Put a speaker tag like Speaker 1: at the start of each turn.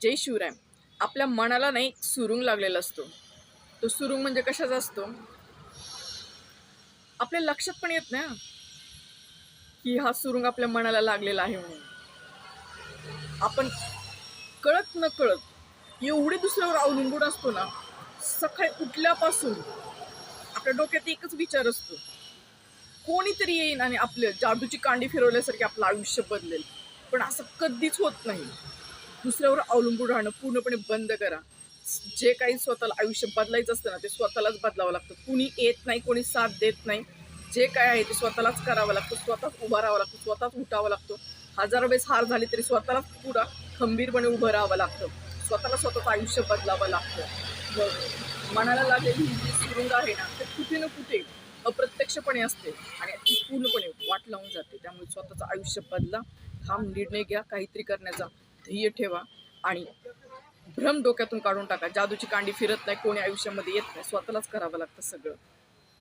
Speaker 1: जय शिवराय. आपल्या मनाला नाही सुरुंग लागलेला असतो. तो सुरुंग म्हणजे कशाचा असतो? आपल्या लक्षात पण येत ना की हा सुरुंग आपल्या मनाला लागलेला आहे म्हणून. आपण कळत न कळत एवढे दुसऱ्यावर अवलंबून असतो ना सकाळी उठल्यापासून आपल्या डोक्यात एकच विचार असतो. कोणीतरी येईन आणि आपलं जादूची कांडी फिरवल्यासारखी आपलं आयुष्य बदलेल. पण असं कधीच होत नाही. दुसऱ्यावर अवलंबून राहणं पूर्णपणे बंद करा. जे काही स्वतःला आयुष्य बदलायचं असतं ना ते स्वतःलाच बदलावं लागतं. कुणी येत नाही कोणी साथ देत नाही. जे काय आहे ते स्वतःलाच करावं लागतं स्वतःच उभा राहावं लागतं स्वतःच उठावं लागतं. हजार वेळेस हार झाली तरी स्वतःलाच पुरा खंबीरपणे उभं राहावं लागतं. स्वतःला स्वतःचं आयुष्य बदलावं लागतं. मनाला लागलेली जी सुरुंग आहे ना ते कुठे ना कुठे अप्रत्यक्षपणे असते आणि ती पूर्णपणे वाट लावून जाते. त्यामुळे स्वतःचं आयुष्य बदला. ठाम निर्णय घ्या काहीतरी करण्याचा. ध्येय ठेवा आणि भ्रम डोक्यातून काढून टाका. जादूची कांडी फिरत नाही कोणी आयुष्यामध्ये येत नाही. स्वतःलाच करावं लागतं सगळं.